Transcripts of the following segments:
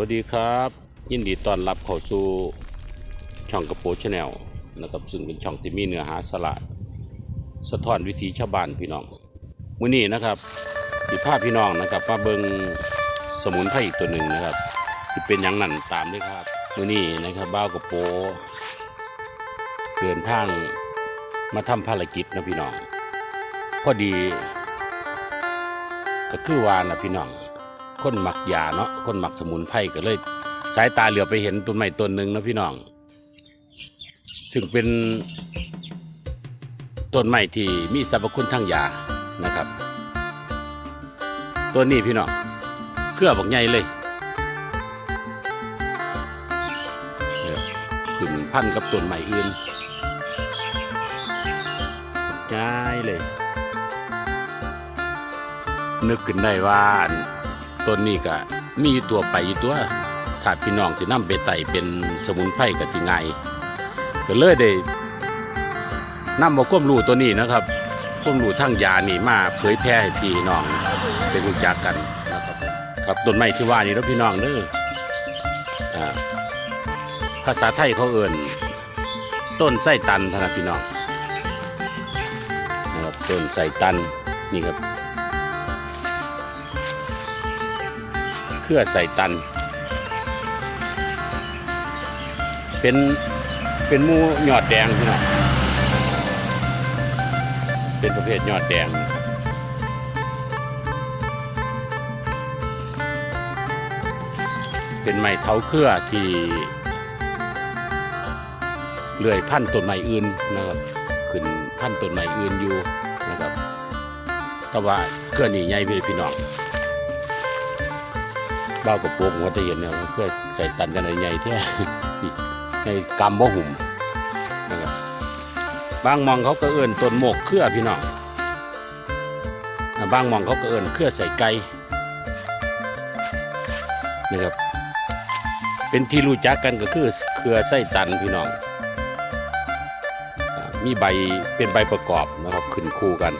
วัสดีครับ ยินดีต้อนรับเข้าสู่ช่องกระโปงชาแนลนะครับซึ่งเป็นช่องที่มีเนื้อหาสาระสะท้อนวิถีชาวบ้านพี่น้องมื้อนี้นะครับที่พาพพี่น้องนะครับมาเบิงสมุนไพรอีกตัวหนึ่งนะครับที่เป็นอย่างนั้นตามด้วยครับมื้อนี้นะครับบ้าวกระโปงเดินทางมาทำภารกิจนะพี่น้องพอดี ก็คือว่านะพี่น้อง คนหมักยาเนาะคนหมักสมุนไพรก็เลย สายตาเหลือไปเห็นต้นไม้ต้นหนึ่งนะพี่น้อง ซึ่งเป็นต้นไม้ที่มีสรรพคุณทางยานะครับ ตัวนี้พี่น้องเครือบอกใหญ่เลยเนี่ยขึ้นพันกับต้นไม้อื่นง่ายเลย นึกขึ้นได้ว่า ต้นนี้ก็มีตัวไปยู่ตัวถ้าพี่น้องที่นำไปใส่เป็นสมุนไพรก็สิง่ายก็เลยได้นำเอาความรู้ตัวนี้นะครับความรู้ทางยานี่มาเผยแพร่ให้พี่น้องได้รู้จักกันนะครับครับต้นไม้ที่ว่านี่แล้วพี่น้องเด้อภาษาไทยเขาเอ่นต้นไส้ตันพะนะพี่น้องนะครับต้นไส้ตันนี่ครับ เครือใส่ตัน เป็นเป็นมูหยอดแดงพี่น้องเป็นประเภทยอดแดงเป็นไม้เท้าเครือที่เลื่อยพันต้นไม้อื่นนะครับขึ้นพันต้นไม้อื่นอยู่นะครับแต่ว่าเครือนี่ใหญ่พี่พี่น้อง บ้าวกับโปกหัวตะเห็นเนี่ยมันเพื่อใส่ตันกันใหญ่ๆเท่นี่ในกำบ่หุ่มนะครับบางมองเขาก็เอิ้นต้นโมกเครือพี่น้องบางมองเขาก็เอิ้นเครือใส่ไก่นะครับ เป็นที่รู้จักกันก็คือเครือไส้ตันพี่น้อง มีใบเป็นใบประกอบนะครับขึ้นคู่กัน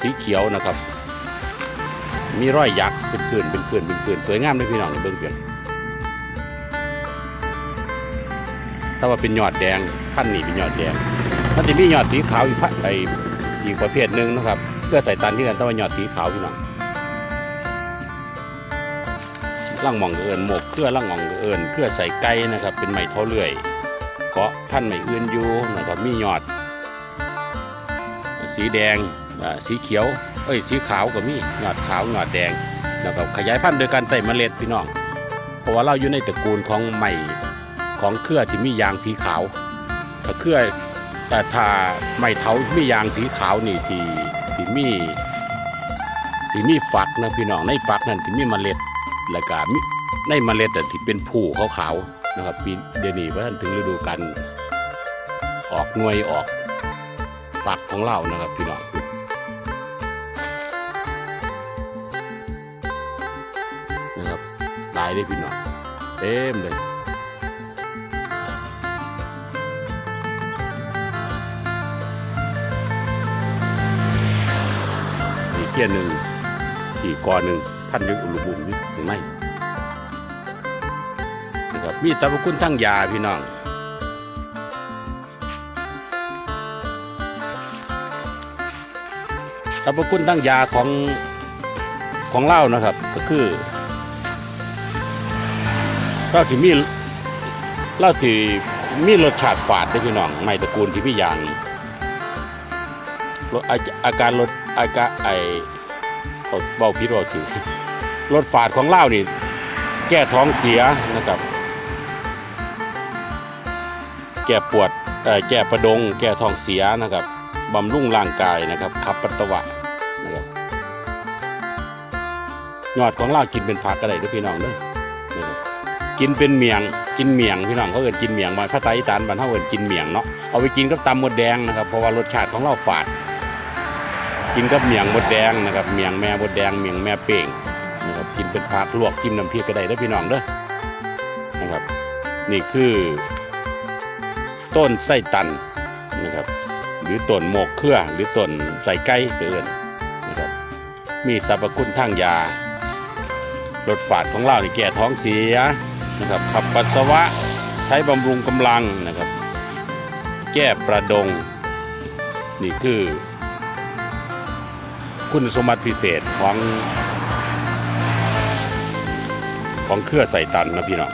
สีเขียวนะครับ มีรอยหยักเป็นขื่นเป็นขื่นเป็นขื่นสวยงามเลยพี่น้องในเบื้องเพียงถ้าว่าเป็นยอดแดงพันนี่เป็นยอดแดง มันจะมียอดสีขาวอีกพันไออีกประเภทหนึ่งนะครับเพื่อใส่ตันที่กันแต่ว่ายอดสีขาวพี่น้องล่างหมองเอิญหมกเครือล่างหมองเอิญเครือใส่ไก่นะครับ เป็นไม้เท้าเลื่อยเกาะพันไม้อื่นอยู่นะครับมียอด สีแดงสีเขียว เอ้ยสีขาวก็มีหยอดขาวหยอดแดงนะครับขยายพันธุ์โดยการใส่เมล็ดพี่น้อง เพราะว่าเราอยู่ในตระกูลของใหม่ของเครือที่มียางสีขาวถ้าเครือแต่ถ้าไม่เทามียางสีขาวนี่สีสีมีสีมีฝักนะพี่น้องในฝักนั่นที่มีเมล็ดแล้วก็มีในเมล็ดน่ที่เป็นผู้ขาวๆนะครับปีเดี๋ยวนี้ว่าถึงฤดูการออกหน่วยออกฝักของเรานะครับพี่น้องายได้พี่น้องเต็มเลยอีกเที่ยหนึ่งอีกกอหนึ่งพันลึกอุลุบุมอยู่ถึงไหนนะครับมีสรรพคุณทั้งยาพี่น้องสรรพคุณทั้งยาของของเหล้านะครับ ก็คือ เหล้าที่มีเหล้าที่มีรสชาติฝาดด้วยพี่น้องไม่ตระกูลที่มียางลดอาอาการลดอาการไอเอาเบาพิษเบาถือรสฝาดของเหล้านี่ แก้ท้องเสียนะครับ แก้ปวดแก้ประดง แก้ท้องเสียนะครับบำรุงร่างกายนะครับขับปัสสาวะนะครับยอดของเรากินเป็นผักก็ได้ด้วยพี่น้องเด้อ กินเป็นเมียงกินเมียงพี่น้องเขาเอินกินเมียงมาภาษาอีสานบ้านเขาเอินกินเมียงเนาะเอาไปกินกับตำมดแดงนะครับเพราะว่ารสชาติของเราฝาด กินกับเมียงมดแดงนะครับเมียงแม่มดแดงเมียงแม่เป่งนะครับกินเป็นผักลวกจิ้มน้ำพริกก็ได้เด้อพี่น้องเด้อนะครับ นี่คือ ต้นไส้ตันนะครับหรือต้นโมกเครือหรือต้นใส่ไก่เกินนะครับมีสรรพคุณทางยารสฝาดของเรานี่แก้ท้องเสีย นะครับขับปัสสาวะใช้บำรุงกำลังนะครับ แก้ประดง นี่คือ คุณสมบัติพิเศษของของเครือใส่ตันนะพี่น้อง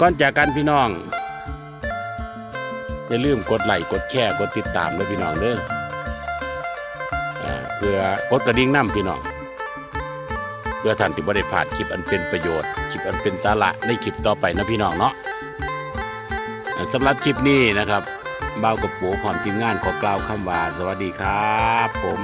ก่อนจากกันพี่น้อง อย่าลืมกดไลค์กดแชร์กดติดตามด้วยพี่น้องเด้อ เพื่อกดกระดิ่งน้ำพี่น้องเพื่อท่านที่บ่ได้ผ่านคลิปอันเป็นประโยชน์คลิปอันเป็นสาระในคลิปต่อไปนะพี่น้องเนาะสำหรับคลิปนี้นะครับบ่าวกับปูพร้อมทีมงานขอกล่าวคำว่า สวัสดีครับ ผม